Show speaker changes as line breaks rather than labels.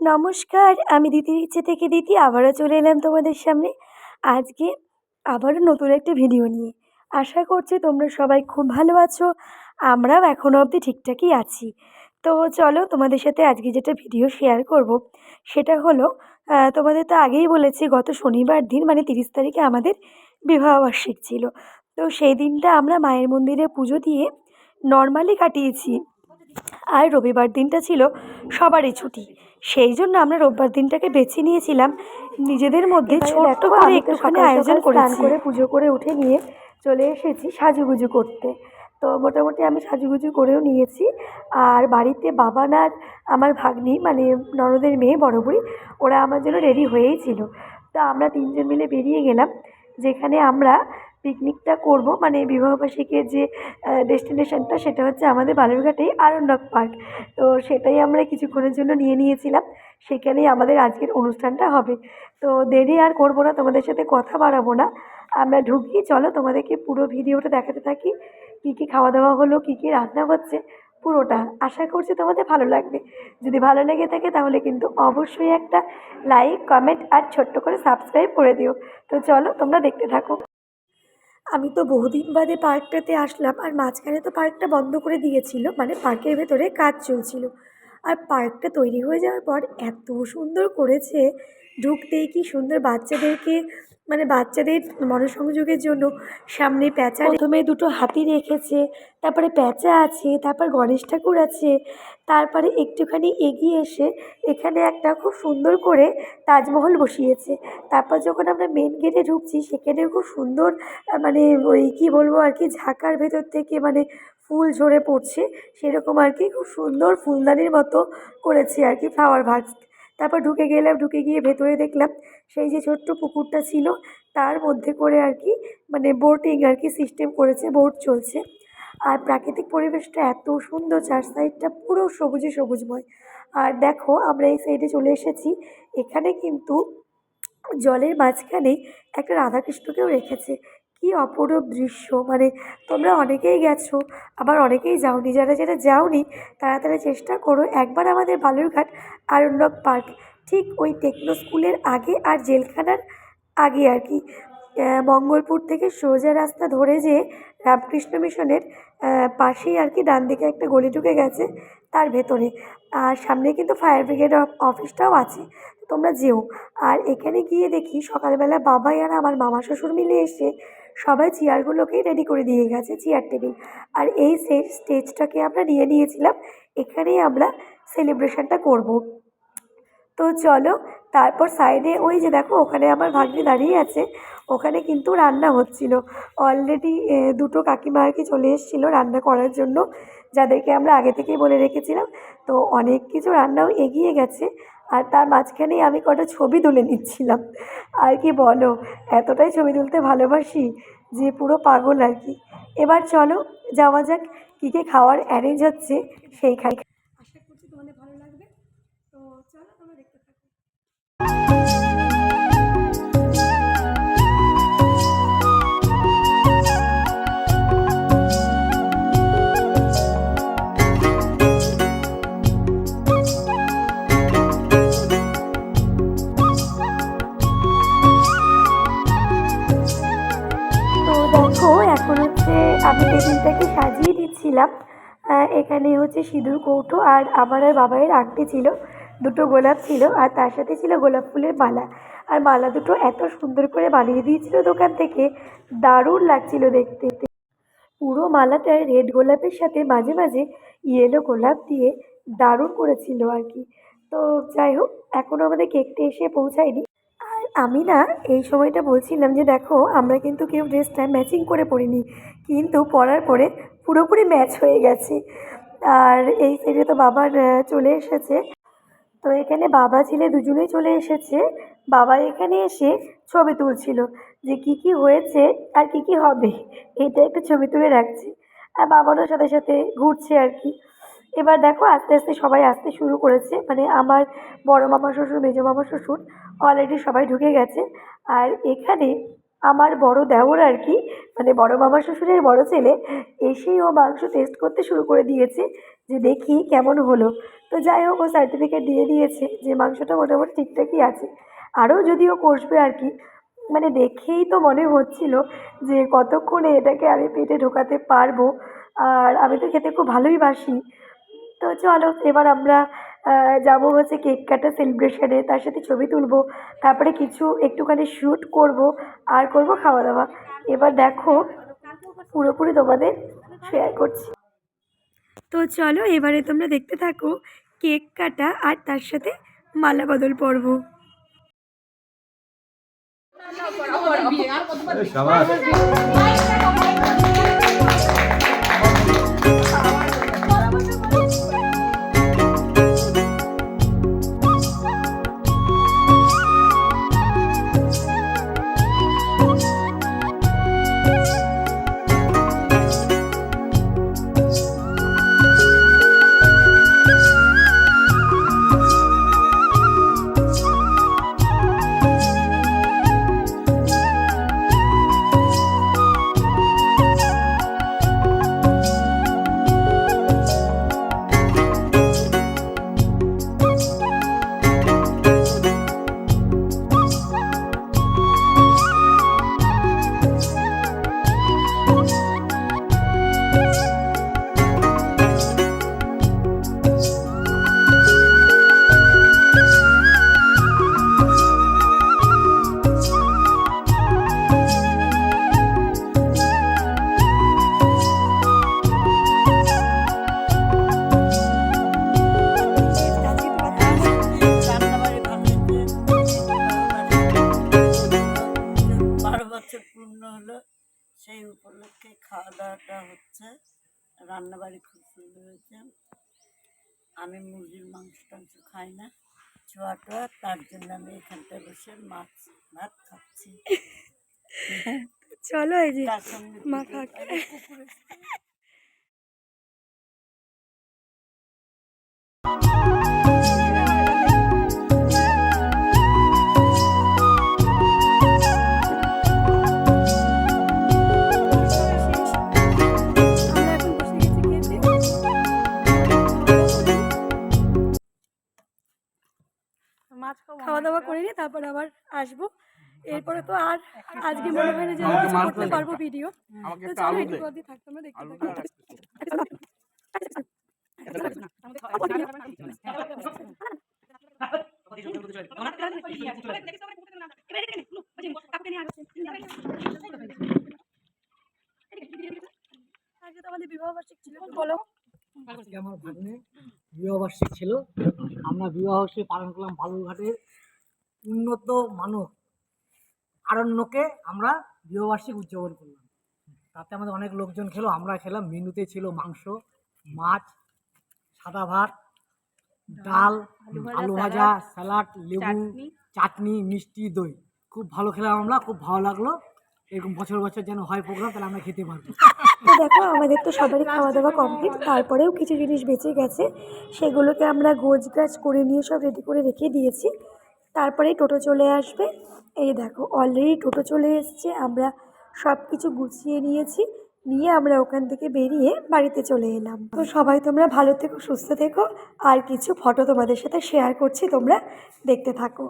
নমস্কার, আমি দিদির ইচ্ছে থেকে দিদি, আবারও চলে এলাম তোমাদের সামনে। আজকে আবারও নতুন একটা ভিডিও নিয়ে। আশা করছি তোমরা সবাই খুব ভালো আছো, আমরাও এখনও অবধি ঠিকঠাকই আছি। তো চলো তোমাদের সাথে আজকে যেটা ভিডিও শেয়ার করব, সেটা হলো তোমাদের তো আগেই বলেছি, গত শনিবার দিন মানে তিরিশ তারিখে আমাদের বিবাহবার্ষিক ছিল। তো সেই দিনটা আমরা মায়ের মন্দিরে পুজো দিয়ে নর্মালি কাটিয়েছি। আর রবিবার দিনটা ছিল সবারই ছুটি। সেই জন্য আমরা রোববার দিনটাকে বেছে নিয়েছিলাম। নিজেদের মধ্যে ছোট্ট করে একটুখানি আয়োজন করেছি। করে পুজো করে উঠে নিয়ে চলে এসেছি সাজুগুজু করতে। তো মোটামুটি আমি সাজুগুজু করেও নিয়েছি। আর বাড়িতে বাবান আর আমার ভাগ্নি মানে ননদের মেয়ে বড় বুড়ি ওরা আমার জন্য রেডি হয়েই ছিল। তো আমরা তিনজন মিলে বেরিয়ে গেলাম যেখানে আমরা পিকনিকটা করব মানে বিবাহবার্ষিকীর যে ডেস্টিনেশনটা সেটা হচ্ছে আমাদের বালুরঘাটেই আরণ্যক পার্ক। তো সেটাই আমরা কিছুক্ষণের জন্য নিয়ে নিয়েছিলাম। সেখানেই আমাদের আজকের অনুষ্ঠানটা হবে। তো দেরি আর করব না, তোমাদের সাথে কথা বাড়াবো না। আমরা ঢুকি, চলো তোমাদেরকে পুরো ভিডিওটা দেখাতে থাকি। কী কী খাওয়া দাওয়া হলো, কী কী রান্না হচ্ছে, পুরোটা আশা করছি তোমাদের ভালো লাগবে। যদি ভালো লেগে থাকে তাহলে কিন্তু অবশ্যই একটা লাইক, কমেন্ট আর ছোট্ট করে সাবস্ক্রাইব করে দিও। তো চলো তোমরা দেখতে থাকো। আমি তো বহুদিন বাদে পার্কটাতে আসলাম, আর মাঝখানে তো পার্কটা বন্ধ করে দিয়েছিল মানে পার্কের ভেতরে কাজ চলছিল। আর পার্কটা তৈরি হয়ে যাওয়ার পর এত সুন্দর করেছে, ঢুকতেই কি সুন্দর বাচ্চাদেরকে মানে বাচ্চাদের মনসংযোগের জন্য সামনে প্যাঁচা প্রথমে দুটো হাতি রেখেছে, তারপরে প্যাঁচা আছে, তারপর গণেশ ঠাকুর আছে, তারপরে একটুখানি এগিয়ে এসে এখানে একটা খুব সুন্দর করে তাজমহল বসিয়েছে। তারপর যখন আমরা মেন গেটে ঢুকছি, সেখানেও খুব সুন্দর মানে ওই কী বলব আর কি, ঝাঁকার ভেতর থেকে মানে ফুল ঝরে পড়ছে, সেরকম আর কি খুব সুন্দর ফুলদানির মতো করেছে আর কি ফ্লাওয়ার ভাস তারপর ঢুকে গেলাম, ঢুকে গিয়ে ভেতরে দেখলাম সেই যে ছোট্ট পুকুরটা ছিল, তার মধ্যে করে আর কি মানে বোটিং আর কি সিস্টেম করেছে বোট চলছে। আর প্রাকৃতিক পরিবেশটা এত সুন্দর, চার সাইডটা পুরো সবুজে সবুজময়। আর দেখো, আমরা এই সাইডে চলে এসেছি, এখানে কিন্তু জলের মাঝখানে একটা রাধাকৃষ্ণকেও রেখেছে। কি অপরূপ দৃশ্য। মানে তোমরা অনেকেই গেছো, আবার অনেকেই যাওনি। যারা যারা যাওনি তারা তারা চেষ্টা করো একবার আমাদের বালুরঘাট আরণ্যক পার্ক। ঠিক ওই টেকনো স্কুলের আগে আর জেলখানার আগে আর কি। মঙ্গলপুর থেকে সোজা রাস্তা ধরে যে রামকৃষ্ণ মিশনের পাশেই আর কি ডান দিকে একটা গলি ঢুকে গেছে তার ভেতরে। আর সামনে কিন্তু ফায়ার ব্রিগেড অফিসটাও আছে, তোমরা যেও। আর এখানে গিয়ে দেখি সকালবেলা বাবাই আর আমার মামা শ্বশুর মিলে এসে সবাই চেয়ারগুলোকেই রেডি করে দিয়ে গেছে চেয়ার টেবিল আর এই স্টেজটাকে আমরা নিয়ে নিয়েছিলাম, এখানেই আমরা সেলিব্রেশনটা করব। তো চলো, তারপর সাইডে ওই যে দেখো, ওখানে আমার ভাগ্নি দাঁড়িয়ে আছে, ওখানে কিন্তু রান্না হচ্ছিল। অলরেডি দুটো কাকিমা আর কি চলে এসেছিল রান্না করার জন্য, যাদেরকে আমরা আগে থেকেই বলে রেখেছিলাম। তো অনেক কিছু রান্নাও এগিয়ে গেছে। আর তার মাঝখানেই আমি কটা ছবি তুলে নিচ্ছিলাম। আর কি বলো, এতটাই ছবি তুলতে ভালোবাসি যে পুরো পাগল আর কি। এবার চলো, যাওয়া যাক কী কী খাওয়ার অ্যারেঞ্জ হচ্ছে সেই খাই আশা করছি তোমাদের ভালো লাগবে। তো চলো দেখতে থাকো। এখন হচ্ছে আমি টেবিলটাকে সাজিয়ে দিচ্ছিলাম। এখানে হচ্ছে সিঁদুর, কৌটো আর আমার আর বাবাইয়ের আংটি ছিল। দুটো গোলাপ ছিল আর তার সাথে ছিল গোলাপ ফুলের মালা। আর মালা দুটো এত সুন্দর করে বানিয়ে দিয়েছিল দোকান থেকে। দারুণ লাগছিল দেখতে। পুরো মালাটায় রেড গোলাপের সাথে মাঝে মাঝে ইয়েলো গোলাপ দিয়ে দারুণ করেছিল আর কি। তো যাই হোক এখনও আমাদের কেকটা এসে পৌঁছায়নি। আমি না এই সময়টা বলছিলাম যে দেখো, আমরা কিন্তু কেউ ড্রেসটা ম্যাচিং করে পরিনি। কিন্তু পরার পরে পুরোপুরি ম্যাচ হয়ে গেছে। আর এই সাইডে তো বাবার চলে এসেছে। তো এখানে বাবা ছেলে দুজনেই চলে এসেছে। বাবা এখানে এসে ছবি তুলছিল যে কি কি হয়েছে আর কি কি হবে। এটা একটা ছবি তুলে রাখছে। আর বাবারও সাথে সাথে ঘুরছে আর কি। এবার দেখো আস্তে আস্তে সবাই আসতে শুরু করেছে। মানে আমার বড় মামা শ্বশুর, মেজো মামা শ্বশুর অলরেডি সবাই ঢুকে গেছে। আর এখানে আমার বড় দেওর আর কি মানে বড় মামা শ্বশুরের বড় ছেলে এসেই ও মাংস টেস্ট করতে শুরু করে দিয়েছে যে দেখি কেমন হলো। তো যাই হোক, ও সার্টিফিকেট দিয়ে দিয়েছে যে মাংসটা মোটামুটি ঠিকঠাকই আছে। আরও যদিও কষবে আর কি মানে দেখেই তো মনে হচ্ছিল যে কতক্ষণে এটাকে আমি পেটে ঢোকাতে পারব। আর আমি তো খেতে খুব ভালোই বাসি। তো চলো, এবার আমরা যাব হচ্ছে কেক কাটা সেলিব্রেশনে তার সাথে ছবি তুলবো, তারপরে কিছু একটুখানি শ্যুট করব, আর করব খাওয়া দাওয়া এবার দেখো, পুরোপুরি তোমাদের শেয়ার করছি। তো চলো, এবারে তোমরা দেখতে থাকো, কেক কাটা আর তার সাথে মালা বদল পর্ব।
আমি মুরগির মাংস টাংস খাই না। ছোয়া টোয়া তার জন্য আমি এখানটা বসে মাছ ভাত খাচ্ছি।
চলো এই যে মা খাক।
আরে কুকুরের
এরপরে তো আর আজকে মনে হয় না যে আমি কিছু করতে পারব ভিডিও তো চলো এটুকু অবধি থাকতো আমরা দেখতে থাকি আজকে তো আমাদের বিবাহ বার্ষিক ছিল বলো।
আজকে আমার ভাগ্নে বিবাহবার্ষিক ছিল। আমরা বিবাহবার্ষিক পালন করলাম বালুরঘাটের উন্নত মানব। আরণ্যকে আমরা বিবাহবার্ষিক উদযাপন করলাম। তাতে আমাদের অনেক লোকজন খেলো আমরা খেলাম। মেনুতে ছিল মাংস মাছ সাদা ভাত ডাল আলু ভাজা স্যালাড লেবু চাটনি। মিষ্টি দই। খুব ভালো খেলাম আমরা খুব ভালো লাগল। এরকম বছর বছর যেন হয় প্রোগ্রাম তাহলে আমরা খেতে পারব।
তো দেখো আমাদের তো সবারই খাওয়া দাওয়া কমপ্লিট তারপরেও কিছু জিনিস বেঁচে গেছে। সেগুলোকে আমরা গোছ গাছ করে নিয়ে সব রেডি করে রেখে দিয়েছি। তারপরেই টোটো চলে আসবে। এই দেখো অলরেডি টোটো চলে এসছে। আমরা সব কিছু গুছিয়ে নিয়েছি, নিয়ে আমরা ওখান থেকে বেরিয়ে বাড়িতে চলে এলাম। তো সবাই তোমরা ভালো থেকো, সুস্থ থেকো। আর কিছু ফটো তোমাদের সাথে শেয়ার করছি, তোমরা দেখতে থাকো।